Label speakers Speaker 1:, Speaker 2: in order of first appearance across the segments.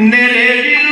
Speaker 1: Nereye bir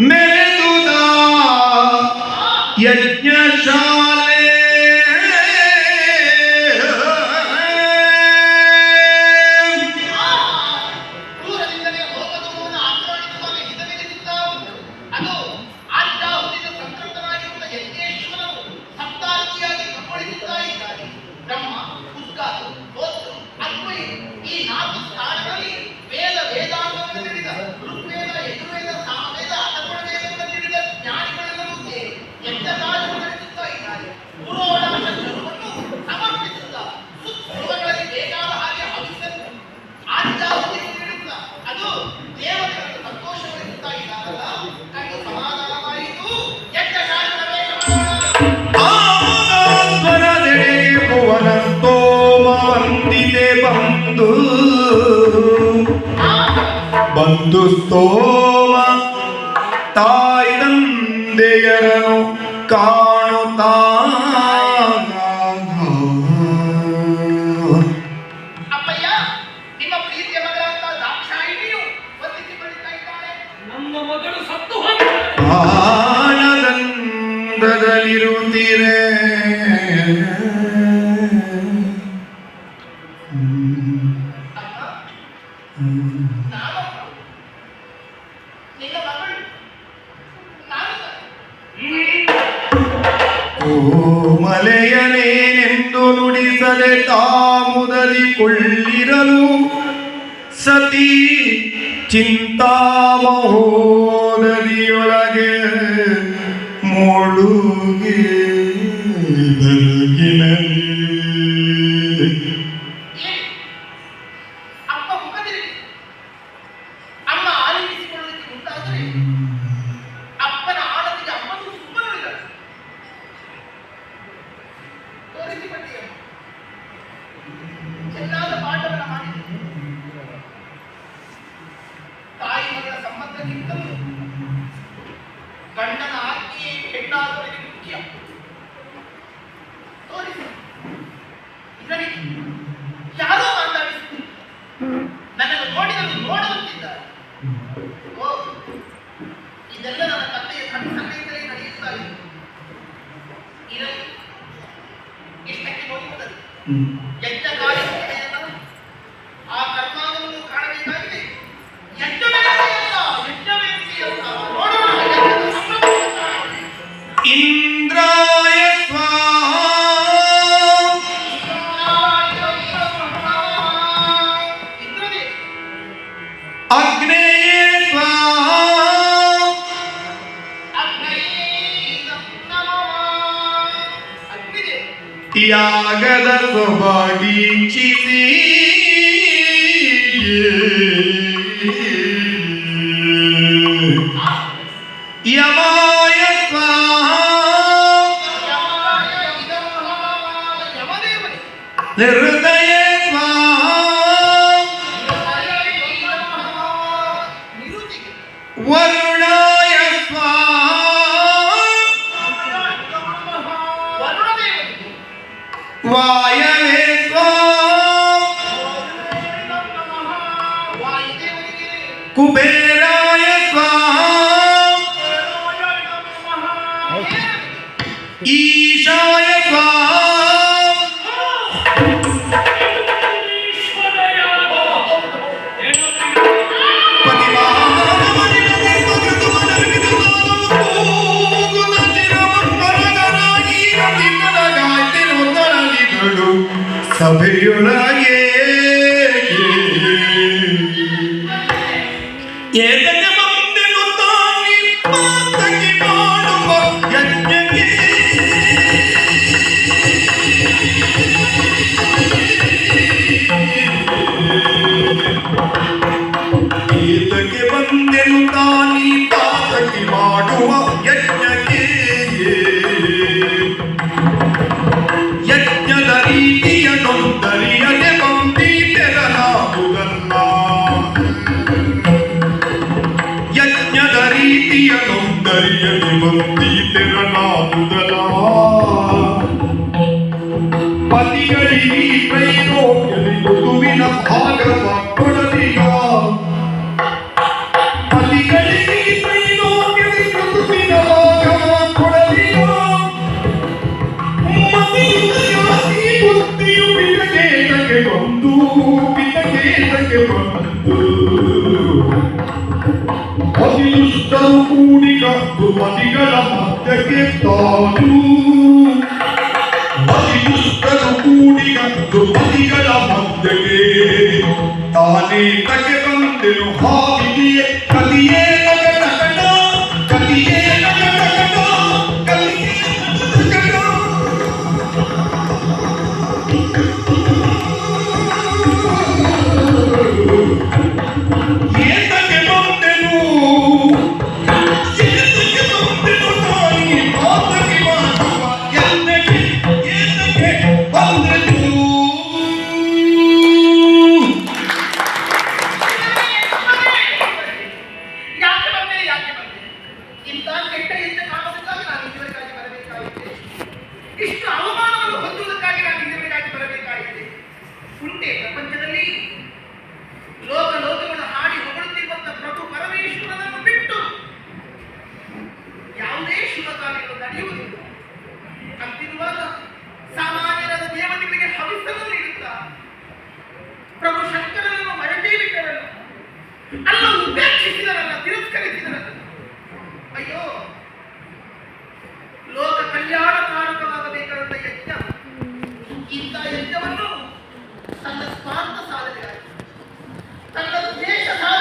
Speaker 1: मेरे ಒಂದು ಸ್ತೋಮ ತಾಯಿದಂದೆಯರನು ಕಾಣುತ್ತಾ ಚಿಂತಾಮಹೋದರಿಯೊಳಗೆ ಮೂಡುಗೆ ಯಾಗದ
Speaker 2: ಸ್ವಭಾಗಿಂಚಿಸಿ give to you. ಶುಭ ಕಾರ್ಯಗಳು ನಡೆಯುವುದಿಲ್ಲ. ಅಂತಿರುವಾಗ ಸಾಮಾನ್ಯರಾದ ದೇವತೆಗಳಿಗೆ ಹವಿಸನ್ನು ನೀಡುತ್ತಾ. ಪ್ರಭು ಶಂಕರನನ್ನು ಮರಟೇ ಬಿಟ್ಟರನ್ನು ಅಲ್ಲ ಉಪೇಕ್ಷಿಸಿದರಲ್ಲ ತಿರಸ್ಕರಿಸಿದರಲ್ಲ ಅಯ್ಯೋ, ಲೋಕ ಕಲ್ಯಾಣ ಕಾರಕವಾಗಬೇಕಾದಂತ ಯಜ್ಞ. ಇಂಥ ಯಜ್ಞವನ್ನು ತನ್ನ ಸ್ವಾರ್ಥ ಸಾಧನೆಗಾಗಿ ತನ್ನ ದೇಶ ಸಾಧನೆ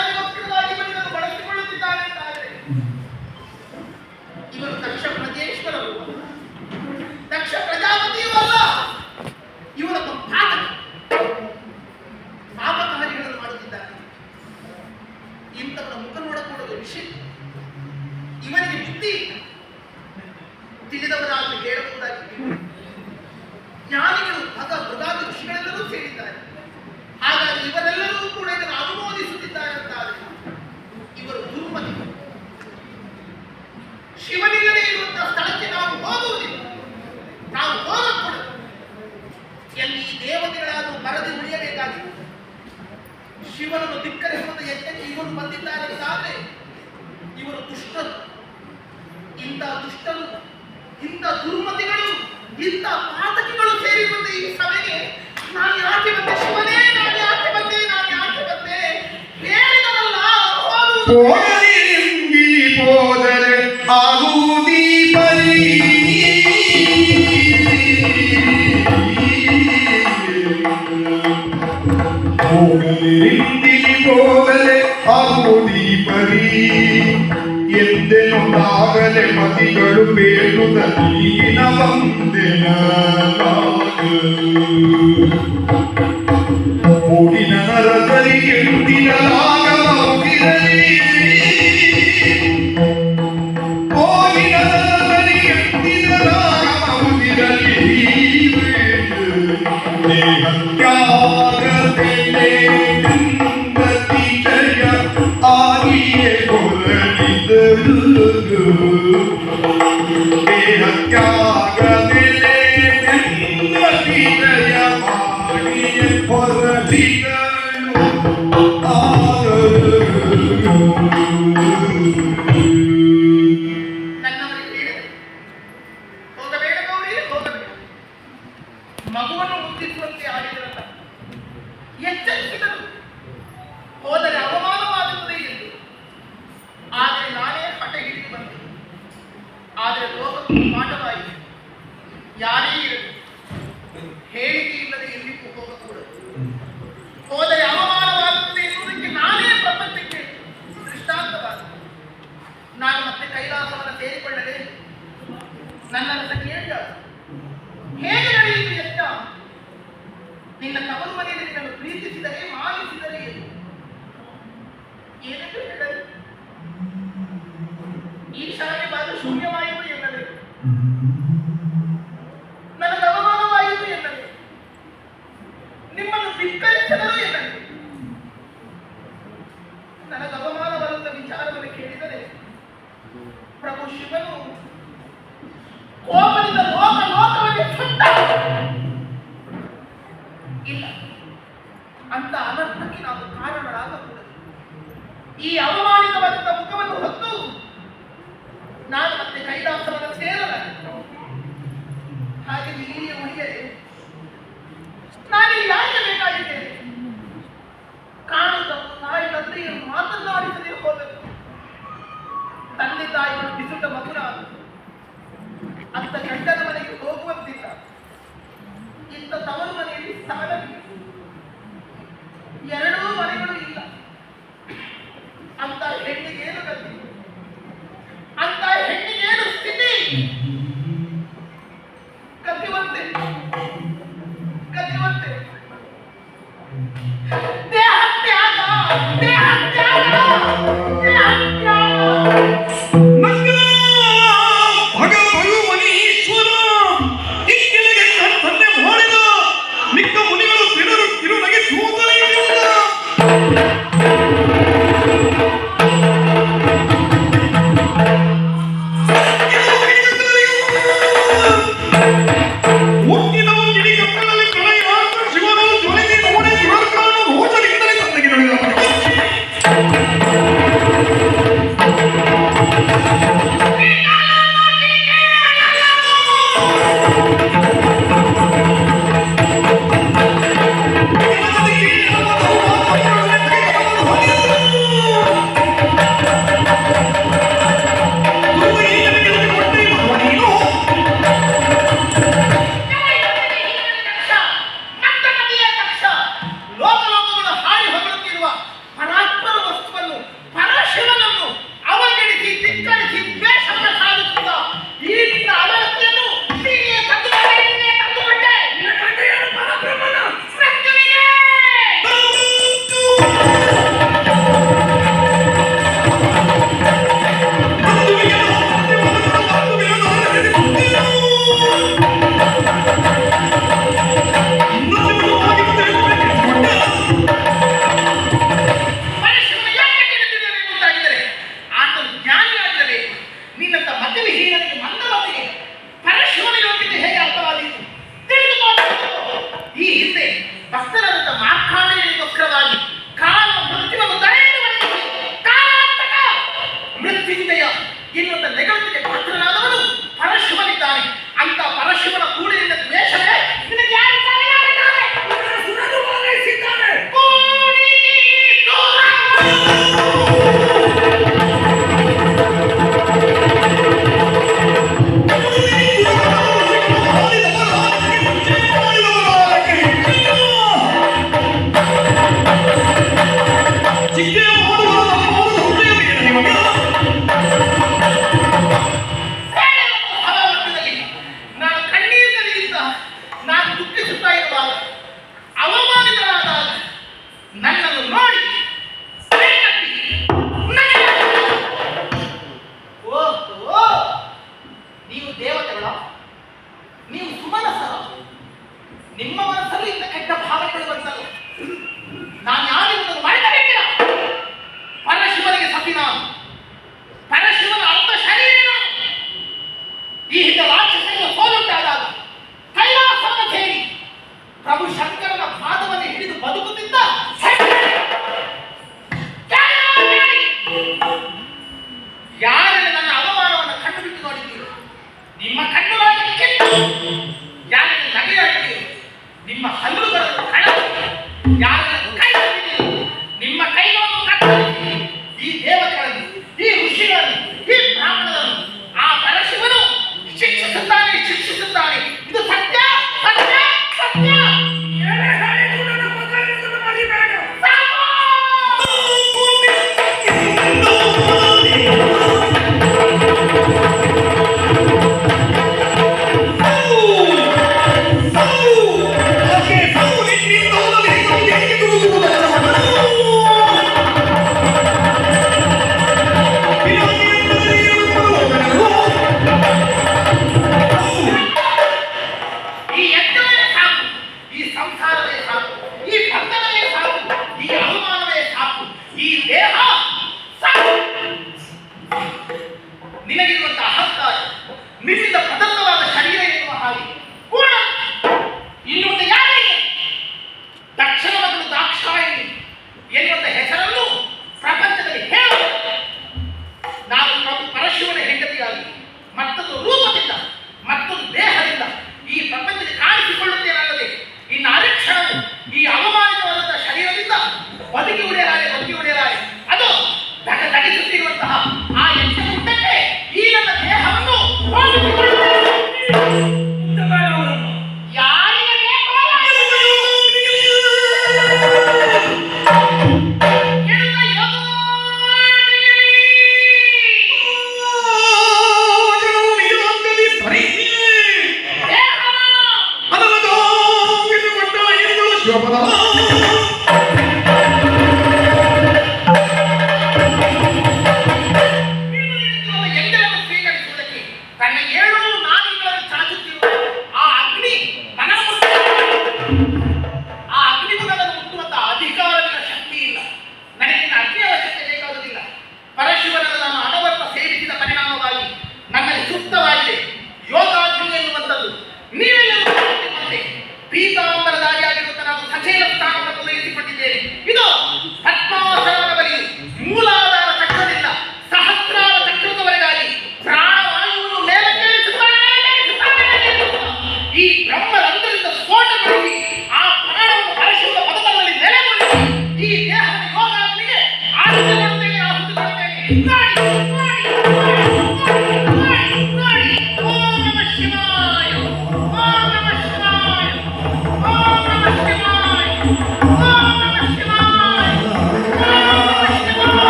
Speaker 2: ಶಿವನನ್ನು ಧಿಕ್ಕರಿಸುವಂತ ಯಜ್ಞಕ್ಕೆ ಇವನು ಬಂದಿದ್ದಾರೆ ಆದರೆ ಇವರು ದುಷ್ಟರು ಇಂಥ ದುಷ್ಟರು ಇಂಥ ದುರ್ಮತಿಗಳು, ಇಂಥ ಪಾತಕಿಗಳು ಸೇರಿರುವಂತೆ ಈ ಸಭೆಗೆ ನಾನು ಯಾಕೆ ಬಂದೆ? ಶಿವನೇ, ನಾನು ಯಾಕೆ ಬಂದೆ? ನಾನು ಯಾಕೆ ಬಂದೆ? ಹೇಳಿದರಲ್ಲ
Speaker 1: ಹೋದರೆ ಆಗುವುದೀಪರಿ. ಹೋಗಲೆ ಹಾಕುದಿ ಪರಿ ಎದ್ದೆನುಂಟಾಗಲೆ ಮತಿಗಳು ಬೇಡುದ ನೀನ ಬಂದೆನ ಮೂಡಿನ ನರಸರಿ ಎಂದಿನ
Speaker 2: Yeah. వెళ్ళి కుప్పకూడదు ನನಗೆ ಅವಮಾನ ಬಂದ ವಿಚಾರವನ್ನು ಕೇಳಿದರೆ ಪ್ರಭು ಶಿವನು ಕೋಪದಿಂದ ಲೋಕ ಲೋಕವನ್ನೇ ಸುಟ್ಟ ಇಲ್ಲ ಅಂತ ಅನರ್ಥಕ್ಕೆ ನಾವು ಕಾರಣರಾಗಕೂಡದು. ಈ ಅವಮಾನ ಮಧುರ ಅಂತ ಗಂಡನ ಮನೆಗೆ ಹೋಗುವಂತಿಲ್ಲ. ಇಂಥ ತವರು ಮನೆಯಲ್ಲಿ ಸಾಲವಿಲ್ಲ. சுற்றுப்பயணம்